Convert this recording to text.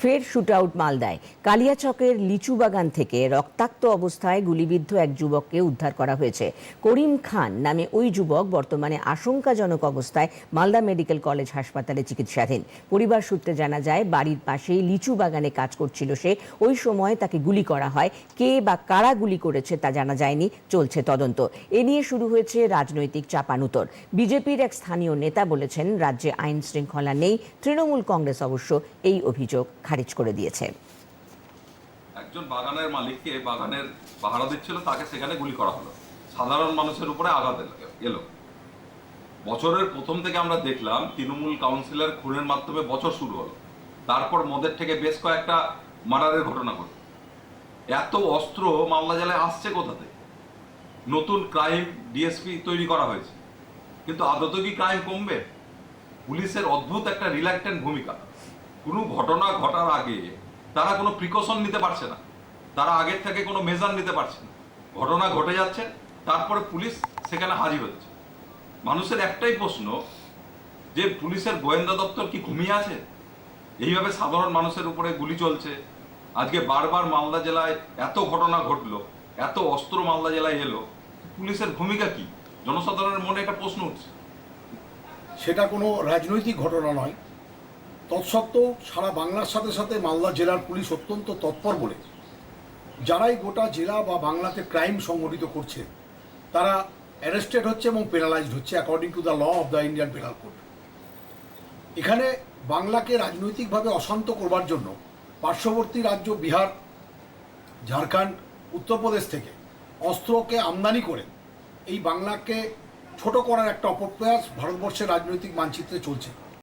ফের shoot out মালদায় কালিয়াচকের লিচু বাগান থেকে রক্তাক্ত অবস্থায় গুলিবিদ্ধ এক যুবককে উদ্ধার করা হয়েছে। করিম খান নামে ওই যুবক বর্তমানে আশঙ্কাজনক অবস্থায় মালদা মেডিকেল কলেজ হাসপাতালে চিকিৎসাধীন। পরিবার সূত্রে জানা যায়, বাড়ির পাশেই লিচু বাগানে কাজ করছিল সে। ওই সময় তাকে গুলি করা হয়। কে বা কারা গুলি করেছে তা জানা যায়নি। চলছে তদন্ত। এ নিয়ে শুরু হয়েছে রাজনৈতিক চাপানুতর। বিজেপির এক স্থানীয় নেতা বলেছেন, রাজ্যে আইন শৃঙ্খলা নেই। তৃণমূল কংগ্রেস অবশ্য এই অভিযোগ খারিজ করে দিয়েছে। একজন বাগানের মালিককে বাগানের পাহারা দিচ্ছিল, তাকে সেখানে গুলি করা হলো। সাধারণ মানুষের উপরে আঘাত এলো- বছরের প্রথম থেকে আমরা দেখলাম, তৃণমূল কাউন্সিলর খুনের মাধ্যমে বছর শুরু হলো। তারপর মদের থেকে বেশ কয়েকটা মার্ডারের ঘটনা ঘটল। এত অস্ত্র মামলা জেলায় আসছে কোথা থেকে? নতুন ক্রাইম ডিএসপি তৈরি করা হয়েছে। কিন্তু আদত কি ক্রাইম কমবে? পুলিশের অদ্ভুত একটা রিল্যাক্টেন্ট ভূমিকা। কোনো ঘটনা ঘটার আগে তারা কোনো প্রিকশন নিতে পারছে না। তারা আগের থেকে কোনো মেজার নিতে পারছে না। ঘটনা ঘটে যাচ্ছে, তারপরে পুলিশ সেখানে হাজির হচ্ছে। মানুষের একটাই প্রশ্ন, যে পুলিশের গোয়েন্দা দপ্তর কি ঘুমিয়ে আছে? এইভাবে সাধারণ মানুষের উপরে গুলি চলছে। আজকে বারবার মালদা জেলায় এত ঘটনা ঘটলো, এত অস্ত্র মালদা জেলায় এলো। পুলিশের ভূমিকা কি? জনসাধারণের মনে একটা প্রশ্ন উঠছে। সেটা কোনো রাজনৈতিক ঘটনা নয়। তৎসত্ত্বেও সারা বাংলার সাথে সাথে মালদা জেলার পুলিশ অত্যন্ত তৎপর বলে। যারাই গোটা জেলা বা বাংলাতে ক্রাইম সংগঠিত করছে, তারা অ্যারেস্টেড হচ্ছে এবং পেনালাইজড হচ্ছে according to the law of the Indian penal code এখানে বাংলাকে রাজনৈতিকভাবে অশান্ত করবার জন্য পার্শ্ববর্তী রাজ্য বিহার, ঝাড়খণ্ড, উত্তরপ্রদেশ থেকে অস্ত্রকে আমদানি করে এই বাংলাকে ছোট করার একটা অপপ্রয়াস ভারতবর্ষের রাজনৈতিক মানচিত্রে চলছে।